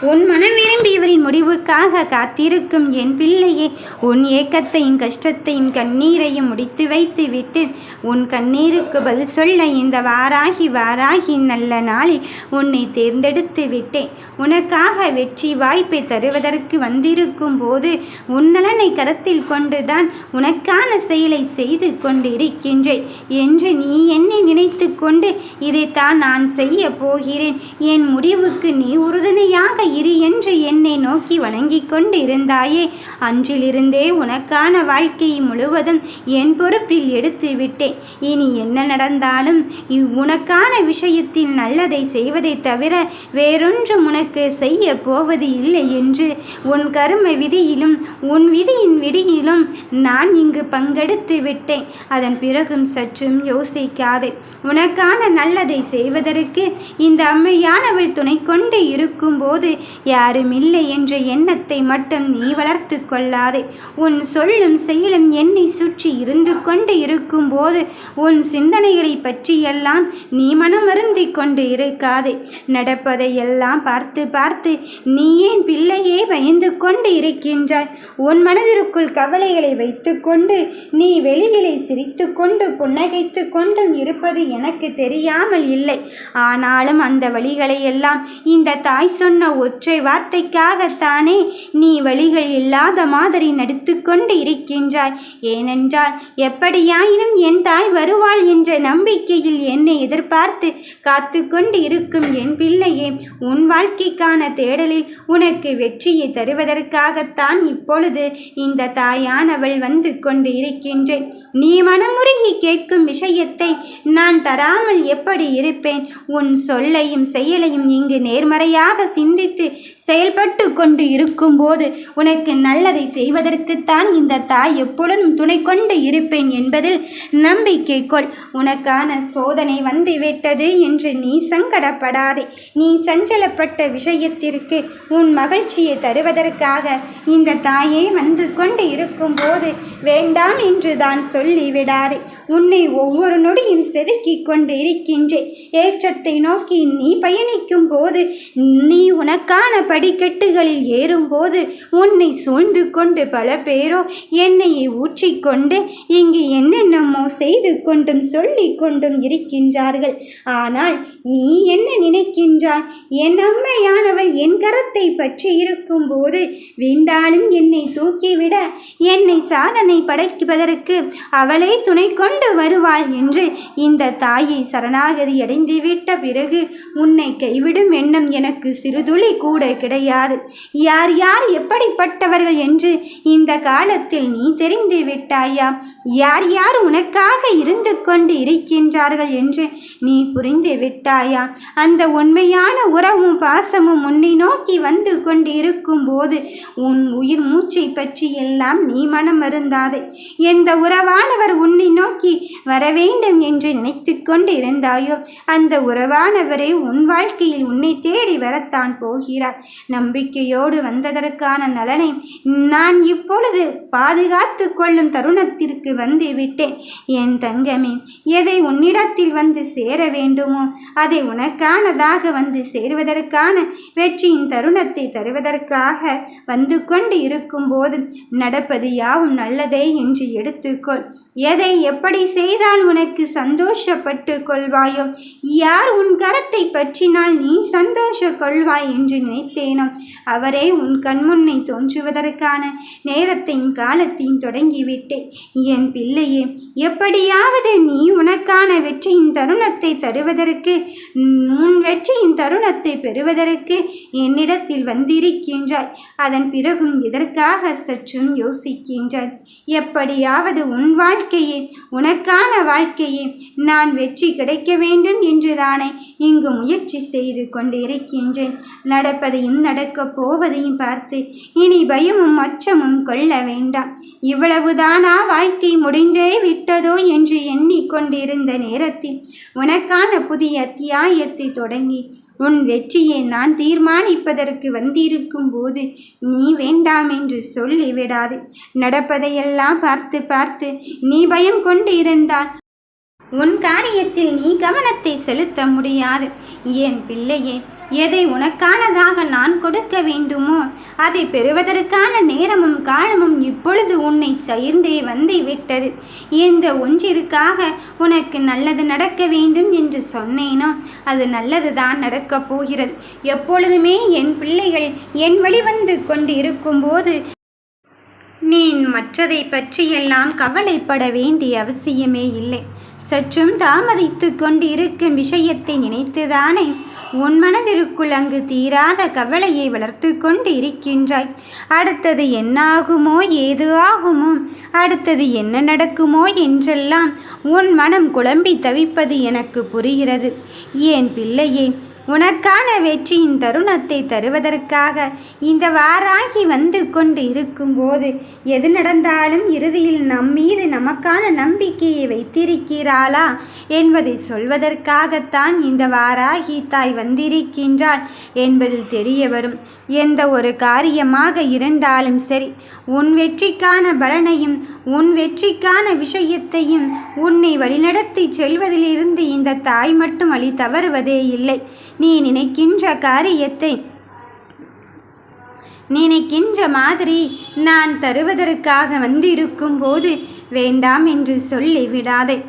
உன் மனம் விரும்பியவரின் முடிவுக்காக காத்திருக்கும் என் பிள்ளையே உன் ஏக்கத்தையும் கஷ்டத்தையும் கண்ணீரையும் முடித்து வைத்து விட்டு உன் கண்ணீருக்கு பதில் சொல்ல இந்த வாராகி வாராகி நல்ல நாளில் உன்னை தேர்ந்தெடுத்து விட்டேன். உனக்காக வெற்றி வாய்ப்பை தருவதற்கு வந்திருக்கும் போது உன் நலனை கருத்தில் கொண்டுதான் உனக்கான செயலை செய்து கொண்டிருக்கின்றேன் என்று நீ என்னை நினைத்து கொண்டு இதைத்தான் நான் செய்ய போகிறேன். என் முடிவுக்கு நீ உறுதுணையாக இரு என்று என்னை நோக்கி வணங்கிக் கொண்டு இருந்தாயே அன்றிலிருந்தே உனக்கான வாழ்க்கையை முழுவதும் என் பொறுப்பில் எடுத்து விட்டேன். இனி என்ன நடந்தாலும் இவ் உனக்கான விஷயத்தில் நல்லதை செய்வதை தவிர வேறொன்றும் உனக்கு செய்ய போவது இல்லை என்று உன் கரும விதியிலும் உன் விதியின் விடியிலும் நான் இங்கு பங்கெடுத்து விட்டேன். அதன் பிறகும் சற்றும் யோசிக்காதே. உனக்கான நல்லதை செய்வதற்கு இந்த அம்மையானவள் துணை கொண்டு இருக்கும்போது யாரும் இல்லை என்ற எண்ணத்தை மட்டும் நீ வளர்த்து கொள்ளாதே. உன் சொல்லும் செயலும் என்னை சுற்றி இருந்து கொண்டு இருக்கும்போது உன் சிந்தனைகளை பற்றியெல்லாம் நீ மனமருந்தி கொண்டு இருக்காதே. நடப்பதை எல்லாம் பார்த்து பார்த்து நீ ஏன் பிள்ளையே பயந்து கொண்டு இருக்கின்றாய்? உன் மனதிற்குள் கவலைகளை வைத்துக்கொண்டு நீ வெளியிலே சிரித்து கொண்டு புன்னகைத்து கொண்டும் இருப்பது எனக்கு தெரியாமல் இல்லை. ஆனாலும் அந்த வழிகளை எல்லாம் இந்த தாய் சொன்ன ஒற்றை வார்த்தைக்காகத்தானே நீ வழிகள் இல்லாத மாதிரி நடித்து கொண்டு இருக்கின்றாய். ஏனென்றால் எப்படியாயினும் என் தாய் வருவாள் என்ற நம்பிக்கையில் என்னை எதிர்பார்த்து காத்து கொண்டு இருக்கும் என் பிள்ளையே உன் வாழ்க்கைக்கான தேடலில் உனக்கு வெற்றியை தருவதற்காகத்தான் இப்பொழுது இந்த தாயானவள் வந்து கொண்டு இருக்கின்றேன். நீ மனமுருகி கேட்கும் விஷயத்தை நான் தராமல் எப்படி இருப்பேன்? உன் சொல்லையும் செயலையும் இங்கு நேர்மறையாக சிந்தித்து செயல்பட்டு கொண்டு இருக்கும்போது உனக்கு நல்லதை செய்வதற்குத்தான் இந்த தாய் எப்பொழுதும் துணை கொண்டு இருப்பேன் என்பதில் நம்பிக்கை கொள். உனக்கான சோதனை வந்துவிட்டது என்று நீ சங்கடப்படாதே. நீ சஞ்சலப்பட்ட விஷயத்திற்கு உன் மகிழ்ச்சியை தருவதற்காக இந்த தாயே வந்து கொண்டு இருக்கும்போது வேண்டாம் என்று தான் சொல்லிவிடாதே. உன்னை ஒவ்வொரு நொடியும் செதுக்கிக் கொண்டு இருக்கின்றேன். ஏற்றத்தை நோக்கி நீ பயணிக்கும் போது நீ உனக்கான படிக்கட்டுகளில் ஏறும்போது உன்னை சூழ்ந்து கொண்டு பல பேரோ எண்ணெயை ஊற்றிக்கொண்டு இங்கு என்னென்னமோ செய்து கொண்டும் சொல்லி கொண்டும் இருக்கின்றார்கள். ஆனால் நீ என்ன நினைக்கின்றாய்? என் அம்மையானவள் என் கரத்தை பற்றி இருக்கும்போது வீண்டாலும் என்னை தூக்கிவிட என்னை சாதனை படைப்பதற்கு அவளே துணை கொண்டு வருவாள் என்று இந்த தாயை சரணாகதி அடைந்துவிட்ட பிறகு உன்னை கைவிடும் எண்ணம் எனக்கு சிறுதுளி கூட கிடையாது. யார் யார் எப்படிப்பட்டவர்கள் என்று இந்த காலத்தில் நீ தெரிந்து விட்டாயா? யார் யார் உனக்காக இருந்து கொண்டு இருக்கின்றார்கள் என்று நீ புரிந்து விட்டாயா? அந்த உண்மையான உறவும் பாசமும் உன்னை நோக்கி வந்து கொண்டு இருக்கும்போது உன் உயிர் மூச்சை பற்றி எல்லாம் நீ மனம் வருந்தாதே எந்த உறவானவர் உன்னை நோக்கி வர வேண்டும் என்று நினைத்து கொண்டு இருந்தாயோ அந்த உறவானவரே உன் வாழ்க்கையில் உன்னை தேடி வரத்தான் போகிறார். நம்பிக்கையோடு வந்ததற்கான நலனை நான் இப்பொழுது பாதுகாத்து கொள்ளும் தருணத்திற்கு வந்து விட்டேன். என் தங்கமே எதை உன்னிடத்தில் வந்து சேர வேண்டுமோ அதை உனக்கானதாக வந்து சேருவதற்கான வெற்றியின் தருணத்தை தருவதற்காக வந்து கொண்டு இருக்கும்போது நடப்பது யாவும் நல்லதே என்று எடுத்துக்கொள். எதை எப்படி செய்தால் உனக்கு சந்தோஷப்பட்டு கொள்வாயோ யார் உன் கரத்தை பற்றினால் நீ சந்தோஷ கொள்வாய் என்று நினைத்தேனோ அவரே உன் கண்முன்னை தோன்றுவதற்கான நேரத்தையும் காலத்தையும் தொடங்கிவிட்டேன் என் பிள்ளையே எப்படியாவது நீ உனக்கான வெற்றியின் தருணத்தை தருவதற்கு உன் வெற்றியின் தருணத்தை பெறுவதற்கு என்னிடத்தில் வந்திருக்கின்றாய். அதன் பிறகும் இதற்காக சற்றும் யோசிக்கின்றாய். எப்படியாவது உன் வாழ்க்கையே உனக்கான வாழ்க்கையே நான் வெற்றி கிடைக்க வேண்டும் என்று தானே இங்கு முயற்சி செய்து கொண்டிருக்கின்றேன். நடப்பதையும் நடக்கப் போவதையும் பார்த்து இனி பயமும் அச்சமும் கொள்ள வேண்டாம். இவ்வளவுதானா வாழ்க்கை முடிந்தே விட்டதோ என்று எண்ணிக்கொண்டிருந்த நேரத்தில் உனக்கான புதிய அத்தியாயத்தை தொடங்கி உன் வெற்றியை நான் தீர்மானிப்பதற்கு வந்திருக்கும் போது நீ வேண்டாம் என்று சொல்லிவிடாது. நடப்பதையெல்லாம் பார்த்து பார்த்து நீ பயம் கொண்டு இருந்தால் உன் காரியத்தில் நீ கவனத்தை செலுத்த முடியாது. என் பிள்ளையே எதை உனக்கானதாக நான் கொடுக்க வேண்டுமோ அதை பெறுவதற்கான நேரமும் காலமும் இப்பொழுது உன்னை சேர்ந்தே வந்து விட்டது. இந்த ஒன்றிற்காக உனக்கு நல்லது நடக்க வேண்டும் என்று சொன்னேனோ அது நல்லதுதான் நடக்கப் போகிறது. எப்பொழுதுமே என் பிள்ளைகள் என் வழிவந்து கொண்டு இருக்கும்போது நீ மற்றதை பற்றியெல்லாம் கவலைப்பட வேண்டிய அவசியமே இல்லை. சற்றும் தாமதித்து கொண்டு இருக்கும் விஷயத்தை நினைத்துதானே உன் மனதிற்குள் அங்கு தீராத கவலையை வளர்த்து கொண்டு இருக்கின்றாய் அடுத்தது என்னாகுமோ ஏது ஆகுமோ அடுத்தது என்ன நடக்குமோ என்றெல்லாம் உன் மனம் குழம்பி தவிப்பது எனக்கு புரிகிறது. ஏன் பிள்ளையே உனக்கான வெற்றியின் தருணத்தை தருவதற்காக இந்த வாராகி வந்து கொண்டு இருக்கும்போது எது நடந்தாலும் இறுதியில் நம் மீது நமக்கான நம்பிக்கையை வைத்திருக்கிறாளா என்பதை சொல்வதற்காகத்தான் இந்த வாராகி தாய் வந்திருக்கின்றாள் என்பதில் தெரிய வரும். எந்த ஒரு காரியமாக இருந்தாலும் சரி உன் வெற்றிக்கான பலனையும் உன் வெற்றிக்கான விஷயத்தையும் உன்னை வழிநடத்தி செல்வதிலிருந்து இந்த தாய் மட்டும் வழி தவறுவதே இல்லை. நீ நினைக்கின்ற காரியத்தை நினைக்கின்ற மாதிரி நான் தருவதற்காக வந்திருக்கும் போது வேண்டாம் என்று சொல்லி விடாதே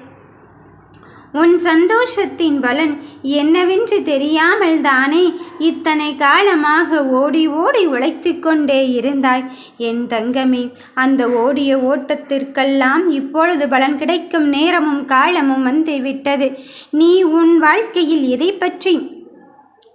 உன் சந்தோஷத்தின் பலன் என்னவென்று தெரியாமல் தானே இத்தனை காலமாக ஓடி ஓடி உழைத்து கொண்டே இருந்தாய். என் தங்கமே அந்த ஓடிய ஓட்டத்திற்கெல்லாம் இப்பொழுது பலன் கிடைக்கும் நேரமும் காலமும் வந்து விட்டது நீ உன் வாழ்க்கையில் எதை பற்றி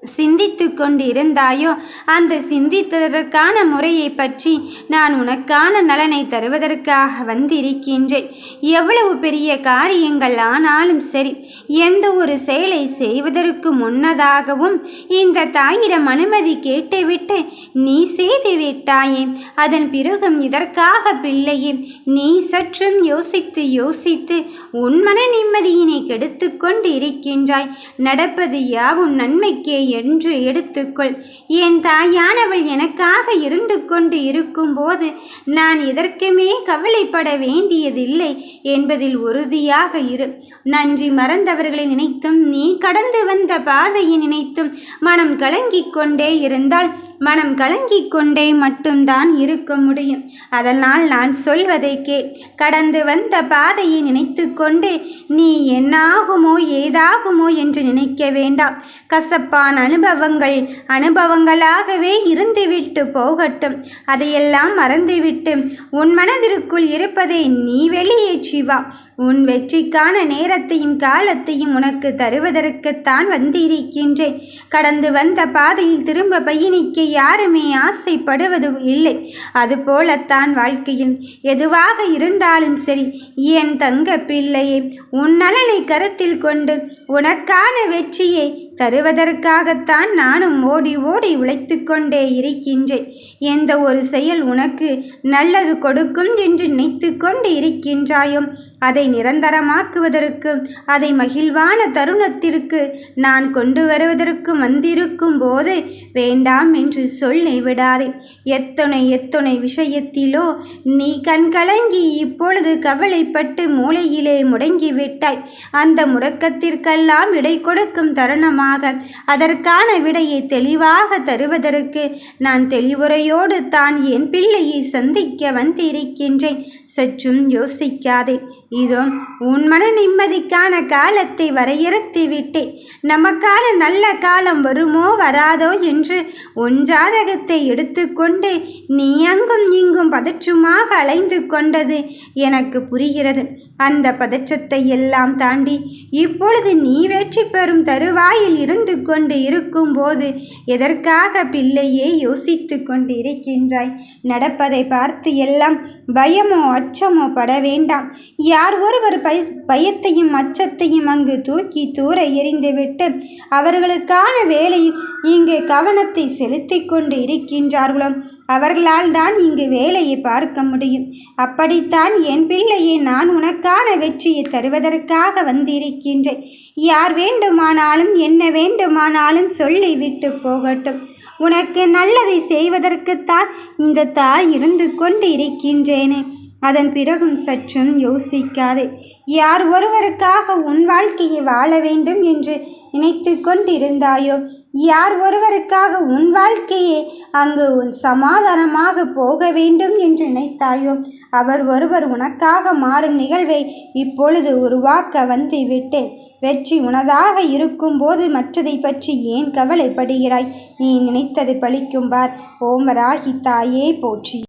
சிந்தித்து கொண்டிருந்தாயோ? அந்த சிந்தித்ததற்கான முறையை பற்றி நான் உனக்கான நலனை தருவதற்காக வந்திருக்கின்றேன். எவ்வளவு பெரிய காரியங்கள் ஆனாலும் சரி எந்த ஒரு செயலை செய்வதற்கு முன்னதாகவும் இந்த தாயிடம் அனுமதி கேட்டுவிட்டு நீ செய்து விட்டாயே அதன் பிறகும் இதற்காக பிள்ளையே நீ சற்றும் யோசித்து யோசித்து உன் மன நிம்மதியினை கெடுத்து கொண்டு இருக்கின்றாய் நடப்பது யாவும் நன்மைக்கே என்று எடுத்துக்கொள். என் தாயானவள் எனக்காக இருந்து கொண்டு இருக்கும்போது நான் எதற்குமே கவலைப்பட வேண்டியதில்லை என்பதில் உறுதியாக இரு. நன்றி மறந்தவர்களை நினைத்தும் நீ கடந்து வந்த பாதையை நினைத்தும் மனம் கலங்கிக் கொண்டே இருந்தால் மனம் கலங்கிக் கொண்டே மட்டும்தான் இருக்க முடியும். அதனால் நான் சொல்வதை கே கடந்து வந்த பாதையை நினைத்து கொண்டு நீ என்னாகுமோ ஏதாகுமோ என்று நினைக்க வேண்டாம். கசப்பான அனுபவங்கள் அனுபவங்களாகவே இருந்துவிட்டு போகட்டும். அதையெல்லாம் மறந்துவிட்டு உன் மனதிற்குள் இருப்பதை நீ வெளியேற்றி வா. உன் வெற்றிக்கான நேரத்தையும் காலத்தையும் உனக்கு தருவதற்குத்தான் வந்திருக்கின்றேன். கடந்து வந்த பாதையில் திரும்ப பயணிக்க யாருமே ஆசைப்படுவது இல்லை. அதுபோலத்தான் வாழ்க்கையில் எதுவாக இருந்தாலும் சரி என் தங்க பிள்ளையே உன் நலனை கருத்தில் கொண்டு உனக்கான வெற்றியை தருவதற்காக அதற்காகத்தான் நானும் ஓடி ஓடி உழைத்து கொண்டே இருக்கின்றேன். எந்த ஒரு செயல் உனக்கு நல்லது கொடுக்கும் என்று நினைத்து கொண்டு இருக்கின்றாயோ அதை நிரந்தரமாக்குவதற்கும் அதை மகிழ்வான தருணத்திற்கு நான் கொண்டு வருவதற்கு வந்திருக்கும் போது வேண்டாம் என்று சொல்லி விடாதே. எத்தனை எத்தனை விஷயத்திலோ நீ கண்கலங்கி இப்பொழுது கவலைப்பட்டு மூளையிலே முடங்கிவிட்டாய். அந்த முடக்கத்திற்கெல்லாம் விடை கொடுக்கும் தருணமாக அதற்கு அதற்கான விடையை தெளிவாக தருவதற்கு நான் தெளிவுரையோடு தான் என் பிள்ளையை சந்திக்க வந்திருக்கின்றேன். சற்றும் யோசிக்காதே. இதோ உன் மன நிம்மதிக்கான காலத்தை வரையறுத்து விட்டேன். நமக்கான நல்ல காலம் வருமோ வராதோ என்று உன் ஜாதகத்தை எடுத்துக்கொண்டு நீ அங்கும் இங்கும் பதற்றமாக அலைந்து கொண்டது எனக்கு புரிகிறது. அந்த பதற்றத்தை எல்லாம் தாண்டி இப்பொழுது நீ வெற்றி பெறும் தருவாயில் இருந்து கொண்டு இருக்கும்போது எதற்காக பிள்ளையே யோசித்து கொண்டு இருக்கின்றாய் நடப்பதை பார்த்து எல்லாம் பயமோ அச்சமோ பட வேண்டாம். யார் ஒருவர் பய பயத்தையும் அச்சத்தையும் அங்கு தூக்கி தூர எறிந்துவிட்டு அவர்களுக்கான வேலையில் இங்கே கவனத்தை செலுத்தி கொண்டு இருக்கின்றார்களோ? அவர்களால் தான் இங்கு வேலையை பார்க்க முடியும். அப்படித்தான் என் பிள்ளையை நான் உனக்கான வெற்றியை தருவதற்காக வந்திருக்கின்றேன். யார் வேண்டுமானாலும் என்ன வேண்டுமானாலும் சொல்லிவிட்டு போகட்டும். உனக்கு நல்லதை செய்வதற்குத்தான் இந்த தாய் இருந்து கொண்டு இருக்கின்றேனே. அதன் பிறகும் சற்றும் யோசிக்காதே. யார் ஒருவருக்காக உன் வாழ்க்கையை வாழ வேண்டும் என்று நினைத்து கொண்டிருந்தாயோ? யார் ஒருவருக்காக உன் வாழ்க்கையே அங்கு உன் சமாதானமாக போக வேண்டும் என்று நினைத்தாயோ? அவர் ஒருவர் உனக்காக மாறும் நிகழ்வை இப்பொழுது உருவாக்க வந்து விட்டேன் வெற்றி உனதாக இருக்கும்போது மற்றதை பற்றி ஏன் கவலைப்படுகிறாய்? நீ நினைத்தது பழிக்கும் பார். ஓமராகி தாயே போற்றி.